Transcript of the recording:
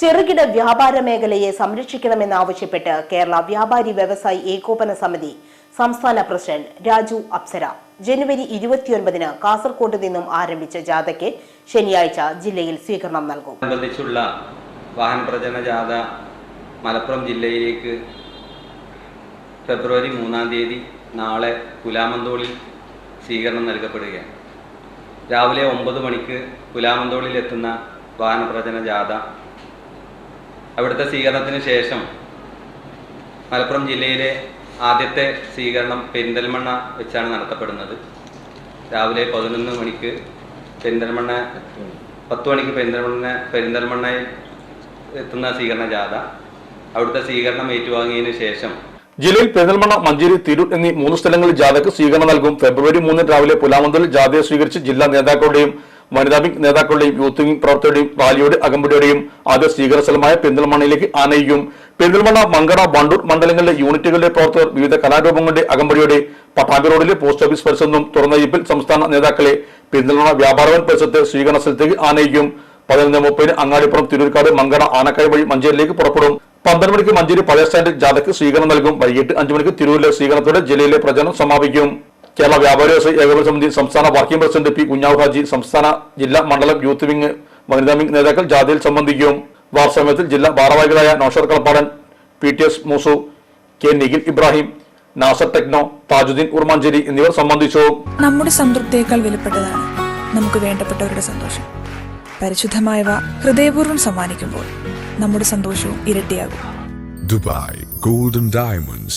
ചെറുകിട വ്യാപാര മേഖലയെ സംരക്ഷിക്കണമെന്നാവശ്യപ്പെട്ട് കേരള വ്യാപാരി വ്യവസായി ഏകോപന സമിതി സംസ്ഥാന പ്രസിഡന്റ് രാജു അപ്സര ജനുവരി ഇരുപത്തിയൊൻപതിന് കാസർകോട്ട് നിന്നും ആരംഭിച്ച ജാഥയ്ക്ക് ശനിയാഴ്ച ജില്ലയിൽ സ്വീകരണം നൽകും. അനുബന്ധിച്ചുള്ള വാഹന പ്രചരണ ജാഥ മലപ്പുറം ജില്ലയിലേക്ക് ഫെബ്രുവരി മൂന്നാം തീയതി നാളെ പുലാമന്തോളിൽ സ്വീകരണം നൽകപ്പെടുകയാണ്. രാവിലെ ഒമ്പത് മണിക്ക് പുലാമന്തോളിൽ എത്തുന്ന വാഹന പ്രചരണ ജാഥ അവിടുത്തെ സ്വീകരണത്തിന് ശേഷം മലപ്പുറം ജില്ലയിലെ ആദ്യത്തെ സ്വീകരണം പെരിന്തൽമണ്ണ വെച്ചാണ് നടത്തപ്പെടുന്നത്. രാവിലെ പതിനൊന്ന് മണിക്ക് പെരിന്തൽമണ്ണ പത്ത് മണിക്ക് പെരിന്തൽമണ്ണ പെരിന്തൽമണ്ണയിൽ എത്തുന്ന സ്വീകരണ ജാഥ. അവിടുത്തെ സ്വീകരണം ഏറ്റുവാങ്ങിയതിനു ശേഷം ജില്ലയിൽ പെരിന്തൽമണ്ണ മഞ്ചേരി തിരൂർ എന്നീ മൂന്ന് സ്ഥലങ്ങളിൽ ജാഥയ്ക്ക് സ്വീകരണം നൽകും. ഫെബ്രുവരി മൂന്നിന് രാവിലെ പുലാമന്തലിൽ ജാഥയെ സ്വീകരിച്ച് ജില്ലാ നേതാക്കളുടെയും വനിതാ വിംഗ് നേതാക്കളുടെയും യൂത്ത് വിംഗ് പ്രവർത്തകരുടെയും റാലിയുടെ അകമ്പടിയോടെയും ആദ്യ സ്വീകരണ സ്ഥലമായ പെരിന്തൽമണ്ണയിലേക്ക് ആനയിക്കും. പെരിന്തൽമണ്ണ മങ്കട വണ്ടൂർ മണ്ഡലങ്ങളിലെ യൂണിറ്റുകളുടെ പ്രവർത്തകർ വിവിധ കലാരൂപങ്ങളുടെ അകമ്പടിയോടെ പട്ടാമ്പി റോഡിലെ പോസ്റ്റ് ഓഫീസ് പരിസരത്തും തുറന്ന ജീപ്പിൽ സംസ്ഥാന നേതാക്കളെ പെരിന്തൽമണ്ണ വ്യാപാരവൻ പരിസരത്ത് സ്വീകരണ സ്ഥലത്തേക്ക് ആനയിക്കും. പതിനൊന്ന് മുപ്പതിന് അങ്ങാടിപ്പുറം തിരൂർക്കാട് മങ്കട ആനക്കായ വഴി മഞ്ചേരിയിലേക്ക് പുറപ്പെടും. പന്ത്രണ്ട് മണിക്ക് മഞ്ചേരി പഴയ സ്റ്റാൻഡിൽ ജാഥയ്ക്ക് സ്വീകരണം നൽകും. വൈകിട്ട് അഞ്ചു മണിക്ക് തിരൂരിലെ സ്വീകരണത്തോടെ ജില്ലയിലെ പ്രചരണം സമാപിക്കും. കേരള വ്യാപാരി ഏകോപന സമിതി സംസ്ഥാന working president P Kunhavu Haji സംസ്ഥാന ജില്ലാ മണ്ഡലം യൂത്ത് വിംഗ് വനിതാ വിംഗ് നേതാക്കൾ ജാഥയിൽ സംബന്ധിക്കും. വാർസമയത്തിൽ ജില്ലാ ഭാരവാഹികളായ Noushar Kalappadan P T S Moosu K Nikhil Ibrahim Nasser Techno Tajuddin Urmancheri എന്നിവർ സംബന്ധിച്ചു. നമ്മുടെ സംതൃപ്തിയേക്കാൾ വിലപ്പെട്ടതാണ് നമുക്ക് വേണ്ടപ്പെട്ടവരുടെ സന്തോഷം. പരിശുദ്ധമായവ ഹൃദയപൂർവം സമ്മാനിക്കുമ്പോൾ നമ്മുടെ സന്തോഷവും ഇരട്ടിയാകും. Dubai golden Diamonds,